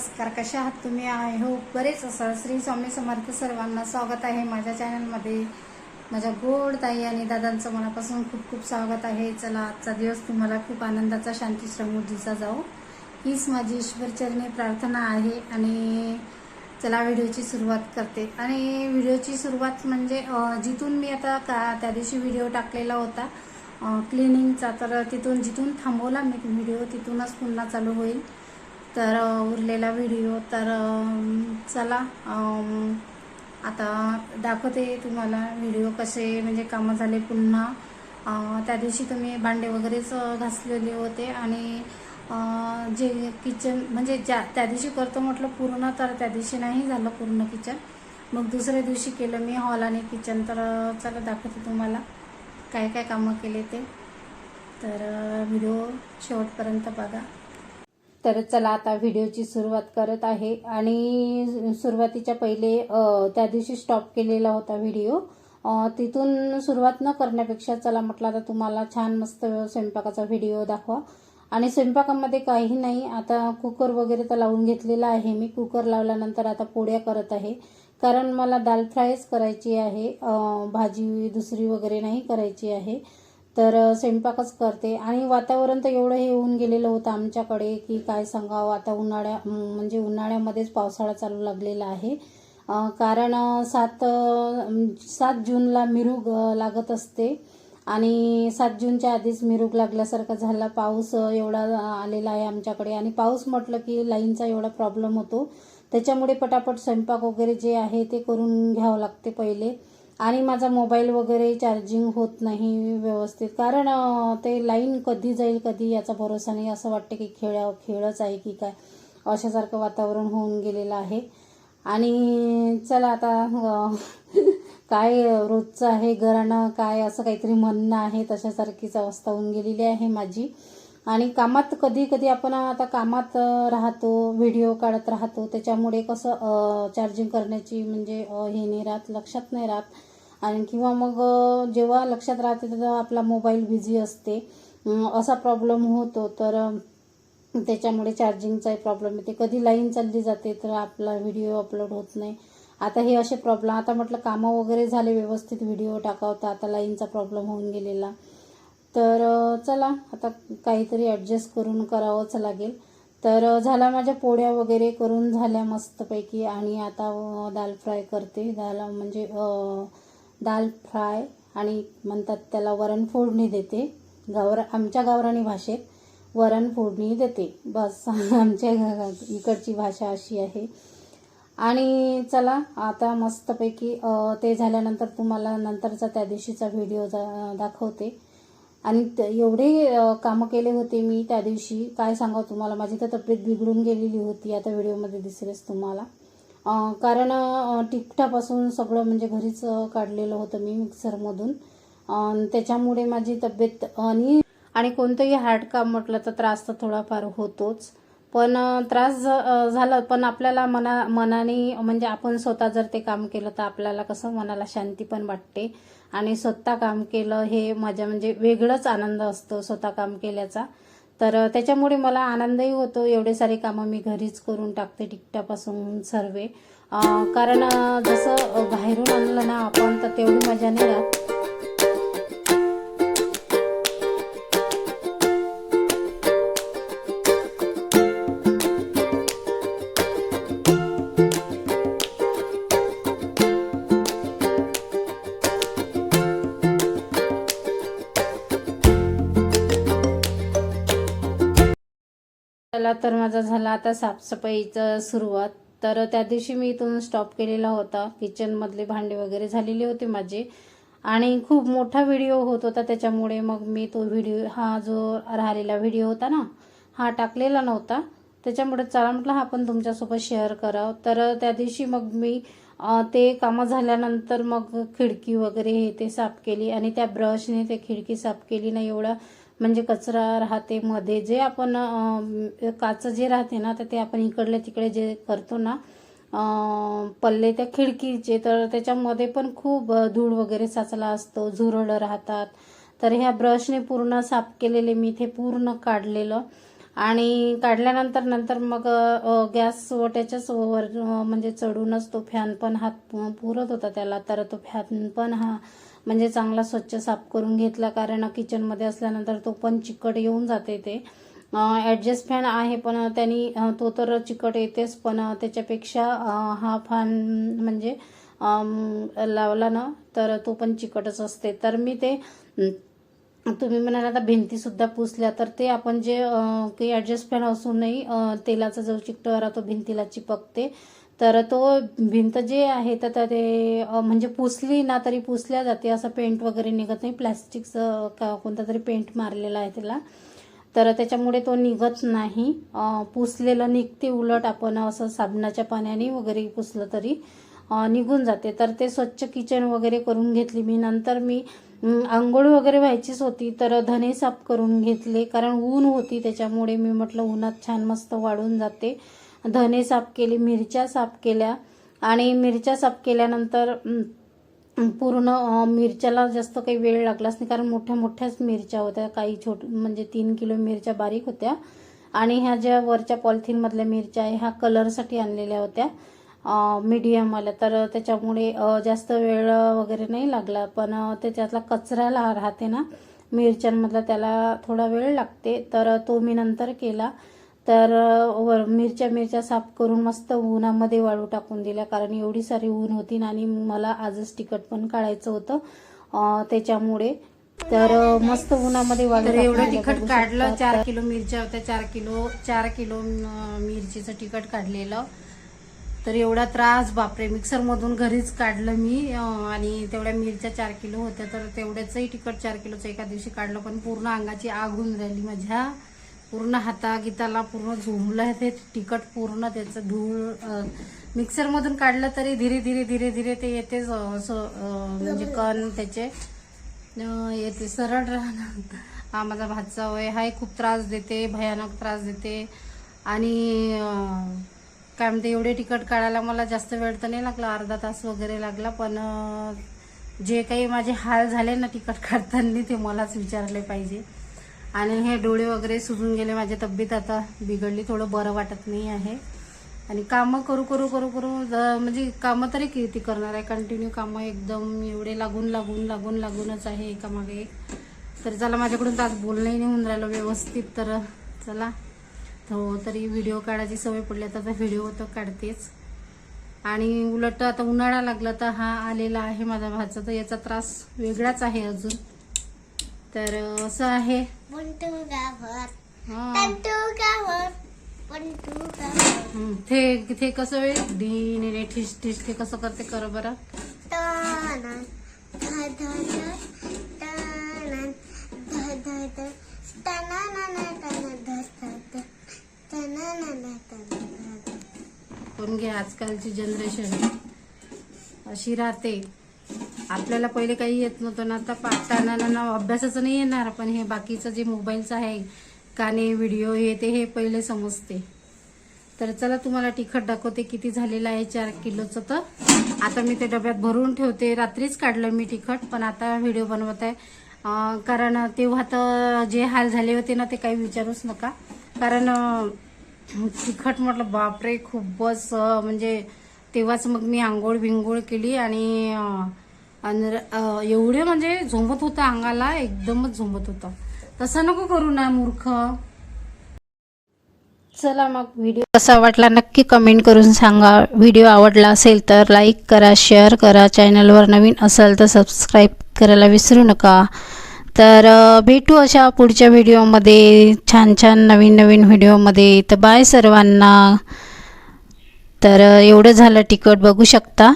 नमस्कार कशा आहात तुम्ही? आय हो बरेच असाल. श्री स्वामी समर्थ सर्वांना स्वागत आहे माझ्या चॅनलमध्ये. माझ्या गोड ताई आणि दादांचं मनापासून खूप खूप स्वागत आहे. चला आजचा दिवस तुम्हाला खूप आनंदाचा शांती समृद्धीचा जाऊ हीच माझी ईश्वरचरणी प्रार्थना आहे आणि चला व्हिडिओची सुरुवात करते. आणि व्हिडिओची सुरुवात म्हणजे जिथून मी आता का त्या दिवशी व्हिडिओ टाकलेला होता क्लिनिंगचा. तर तिथून जिथून थांबवला मी व्हिडिओ तिथूनच पुन्हा चालू होईल. तर उरलेला व्हिडिओ तर चला आता दाखवते तुम्हाला व्हिडिओ कसे म्हणजे कामं झाले पुन्हा. त्या दिवशी तुम्ही भांडे वगैरेच घासलेले होते आणि जे किचन म्हणजे ज्या त्या दिवशी करतो म्हटलं पूर्ण तर त्या दिवशी नाही झालं पूर्ण किचन मग दुसऱ्या दिवशी केलं मी हॉल आणि किचन तर चला दाखवते तुम्हाला काय काय कामं केले ते. तर व्हिडिओ शेवटपर्यंत बघा. तर चला आता व्हिडिओची सुरुवात करत आहे. आणि सुरुवातीच्या पहिले त्या दिवशी स्टॉप केलेला होता व्हिडिओ. तिथून सुरुवात न करण्यापेक्षा चला म्हटलं आता तुम्हाला छान मस्त स्वयंपाकाचा व्हिडिओ दाखवा. आणि स्वयंपाकामध्ये काही नाही. आता कुकर वगैरे तर लावून घेतलेला आहे मी. कुकर लावल्यानंतर आता पोळ्या करत आहे. कारण मला दाल फ्रायच करायची आहे. भाजी दुसरी वगैरे नाही करायची आहे. तर स्वयंपाकच करते. आणि वातावरण तर एवढं हे होऊन गेलेलं होतं आमच्याकडे की काय सांगावं. आता उन्हाळ्या म्हणजे उन्हाळ्यामध्येच पावसाळा चालू लागलेला आहे. कारण सात सात जूनला मिरूग लागत असते. आणि सात जूनच्या आधीच मिरूग लागल्यासारखा झाला. पाऊस एवढा आलेला आहे आमच्याकडे. आणि पाऊस म्हटलं की लाईनचा एवढा प्रॉब्लेम होतो. त्याच्यामुळे पटापट स्वयंपाक वगैरे जे आहे ते करून घ्यावं लागते पहिले. आणि माझा मोबाईल वगैरे चार्जिंग होत नाही व्यवस्थित. कारण ते लाईन कधी जाईल कधी याचा भरोसा नाही. असं वाटतं की खेळ खेळच आहे की काय? अशासारखं वातावरण होऊन गेलेलं आहे. आणि चला आता काय रोजचं आहे घराणं काय असं काहीतरी म्हणणं आहे तशासारखीच अवस्था होऊन गेलेली आहे माझी. आणि कामात कधी कधी आपण आता कामात राहतो व्हिडिओ काढत राहतो. त्याच्यामुळे कसं चार्जिंग करण्याची म्हणजे हे नाही राहत लक्षात नाही राहत. आणि किंवा मग जेव्हा लक्षात राहते तेव्हा आपला मोबाईल बिझी असते. असा प्रॉब्लेम होतो तर त्याच्यामुळे चार्जिंगचाही प्रॉब्लेम येते. कधी लाईन चालली जाते तर आपला व्हिडिओ अपलोड होत नाही. आता हे असे प्रॉब्लेम आता म्हटलं कामं वगैरे झाले व्यवस्थित व्हिडिओ टाकावता आता लाईनचा प्रॉब्लेम होऊन गेलेला. तर चला आता काहीतरी ॲडजस्ट करून करावंच लागेल. तर झाला माझ्या पोळ्या वगैरे करून झाल्या मस्तपैकी. आणि आता दाल फ्राय करते. दाल म्हणजे दाल फ्राय आणि म्हणतात त्याला वरण फोडणी देते. गावरा आमच्या गावरानी भाषेत वरण फोडणी देते. बस आमच्या इकडची भाषा अशी आहे. आणि चला आता मस्तपैकी ते झाल्यानंतर तुम्हाला नंतरचा त्या दिवशीचा व्हिडिओ जा- दाखवते. आणि त- एवढे कामं केले होते मी त्या दिवशी. काय सांगावं तुम्हाला? माझी तर तब्येत बिघडून गेलेली होती. आता व्हिडिओमध्ये दिसेलच तुम्हाला. कारण अ, टिकटापासून सगळं म्हणजे घरीच काढलेलं होतं मी मिक्सरमधून. त्याच्यामुळे माझी तब्येत आणि आणि कोणतंही हार्ड काम म्हटलं तर त्रास तर थोडाफार होतोच. पण त्रास झाला पण आपल्याला मना मनाने म्हणजे आपण स्वतः जर ते काम केलं तर आपल्याला कसं मनाला शांती पण वाटते. आणि स्वतः काम केलं हे माझ्या म्हणजे वेगळंच आनंद असतो स्वतः काम केल्याचा. तर त्याच्यामुळे मला आनंदही होतो. एवढे सारे कामं मी घरीच करून टाकते टिकटापासून सर्व. कारण जसं बाहेरून आणलं ना आपण तर तेवढी मजा नाही राहत. चला तर माझा झाला आता साफसफाईचं सुरुवात. तर त्या दिवशी मी इथून स्टॉप केलेला होता. किचनमधले भांडे वगैरे झालेले होते माझे. आणि खूप मोठा व्हिडिओ होत होता त्याच्यामुळे मग मी तो व्हिडिओ हा जो राहिलेला व्हिडिओ होता ना हा टाकलेला नव्हता. त्याच्यामुळे चला म्हटलं हा पण तुमच्यासोबत शेअर करावं. तर त्या दिवशी मग मी ते कामं झाल्यानंतर मग खिडकी वगैरे हे ते साफ केली आणि त्या ब्रशने ते खिडकी साफ केली ना एवढा. म्हणजे कचरा राहते मध्ये. जे आपण काच जे राहते ना तर ते आपण इकडले तिकडे जे करतो ना पल्ले त्या खिडकीचे तर त्याच्यामध्ये पण खूप धूळ वगैरे साचला असतो झुरळं राहतात. तर ह्या ब्रशने पूर्ण साफ केलेले मी ते पूर्ण काढलेलं. आणि काढल्यानंतर नंतर मग गॅस गॅस ओट्याच्याच वर म्हणजे चढूनच तो फॅन पण हात पुरत होता त्याला तर तो फॅन पण हा म्हणजे चांगला स्वच्छ साफ करून घेतला कारण किचनमध्ये असल्यानंतर तो पण चिकट येऊन जाते ते. ॲडजस्ट फॅन आहे पण त्यांनी तो तर चिकट येतेच पण त्याच्यापेक्षा हा फॅन म्हणजे लावला ना तर तो पण चिकटच असते. तर मी ते तुम्ही म्हणाल आता भिंतीसुद्धा पुसल्या तर ते आपण जे काही ॲडजस्ट फॅन असूनही तेलाचा जो चिकटवा राहतो भिंतीला चिपकते. तर तो भिंत जे आहे तर ते म्हणजे पुसली ना तरी पुसल्या जाते. असं पेंट वगैरे निघत नाही. प्लॅस्टिकचं का कोणता तरी पेंट मारलेला आहे त्याला. तर त्याच्यामुळे तो निघत नाही. पुसलेलं निघते उलट आपण असं साबणाच्या पाण्याने वगैरे पुसलं तरी निघून जाते. तर ते स्वच्छ किचन वगैरे करून घेतली मी. नंतर मी आंघोळ वगैरे व्हायचीच होती तर धने साफ करून घेतले. कारण ऊन होती त्याच्यामुळे मी म्हटलं उन्हात छान मस्त वाढून जाते. धने साफ केली मिरच्या साफ केल्या. आणि मिरच्या साफ केल्यानंतर पूर्ण मिरच्याला जास्त काही वेळ लागलाच नाही. कारण मोठ्या मोठ्याच मिरच्या होत्या. काही छोट म्हणजे तीन किलो मिरच्या बारीक होत्या. आणि ह्या ज्या वरच्या पॉलिथिनमधल्या मिरच्या आहे ह्या कलरसाठी आणलेल्या होत्या. मीडियम आल्या तर त्याच्यामुळे जास्त वेळ वगैरे नाही लागला. पण त्याच्यातला कचरा ला- राहते ना मिरच्यांमधला त्याला थोडा वेळ लागते. तर तो मी नंतर केला. तर वर मिरच्या मिरच्या साफ करून मस्त उन्हामध्ये वाळू टाकून दिल्या. कारण एवढी सारी ऊन होती ना आणि मला आजच तिखट पण काढायचं होतं. त्याच्यामुळे. तर मस्त उन्हामध्ये वाळू एवढं तिखट काढलं. चार किलो मिरच्या होत्या चार किलो चार किलो मिरचीचं तिखट काढलेलं. तर एवढा त्रास बापरे मिक्सरमधून घरीच काढलं मी आणि तेवढ्या मिरच्या चार किलो होत्या तर तेवढ्याचंही तिखट चार किलोचं एका दिवशी काढलं पण पूर्ण अंगाची आग होऊन राहिली माझ्या. पूर्ण हातागीताला पूर्ण झोंबलं ते तिखट पूर्ण त्याचं धूळ मिक्सरमधून काढलं तरी धीरे धीरे धीरे धीरे ते येतेच असं म्हणजे कण त्याचे येते सरळ राहणार हा माझा भातचा वय हाही खूप त्रास देते भयानक त्रास देते. आणि काय म्हणते एवढे तिकट काढायला मला जास्त वेळ तर नाही लागला अर्धा तास वगैरे लागला पण जे काही माझे हाल झाले ना तिकट काढताना ते मलाच विचारले पाहिजे. आणि हे डोळे वगैरे सुजून गेले माझी तब्येत आता बिघडली थोडं बरं वाटत नाही आहे. आणि कामं करू करू करू करू ज- म्हणजे कामं तरी किती करणार आहे कंटिन्यू कामं एकदम एवढे लागून लागून लागून लागूनच आहे एकामागे एक. तर चला माझ्याकडून तर आज बोलणंही नाही होऊन राहिलं व्यवस्थित तर चला. हो तरी व्हिडिओ काढायची सवय पडली आता तर व्हिडिओ तर काढतेच आणि उलट आता उन्हाळा लागला तर हा आलेला आहे माझा भाचा तर याचा त्रास वेगळाच आहे अजून तर असं आहे ते ते कसं वेळ डी ने ने ठिस ठिस ते कसं करते कर बरं करून घ्या आजकालची जनरेशन अशी राहते. आपल्याला पहिले काही येत नव्हतं ना आता पाठताना ना ना अभ्यासाचं नाही येणार पण हे बाकीचं जे मोबाईलचं आहे गाणे व्हिडिओ हे ते हे पहिले समजते. तर चला तुम्हाला तिखट दाखवते किती झालेलं आहे चार किलोचं तर. आता मी ते डब्यात भरून ठेवते. रात्रीच काढलं मी तिखट पण आता व्हिडिओ बनवत आहे. कारण तेव्हा तर जे हाल झाले होते ना ते काही विचारूच नका. कारण तिखट म्हटलं बापरे खूपच म्हणजे तेव्हाच मग मी आंघोळ बिंघोळ केली आणि एवढे म्हणजे झोंबत होतं अंगाला एकदमच झोंबत होतं. तसं नको करू ना मूर्ख. चला मग व्हिडिओ कसा वाटला नक्की कमेंट करून सांगा. व्हिडिओ आवडला असेल तर लाईक करा शेअर करा. चॅनलवर नवीन असाल तर सबस्क्राईब करायला विसरू नका. तर भेटू अशा पुढच्या व्हिडिओमध्ये छान छान नवीन नवीन व्हिडिओमध्ये. तर बाय सर्वांना. तर एवढं झालं तिकट बघू शकता.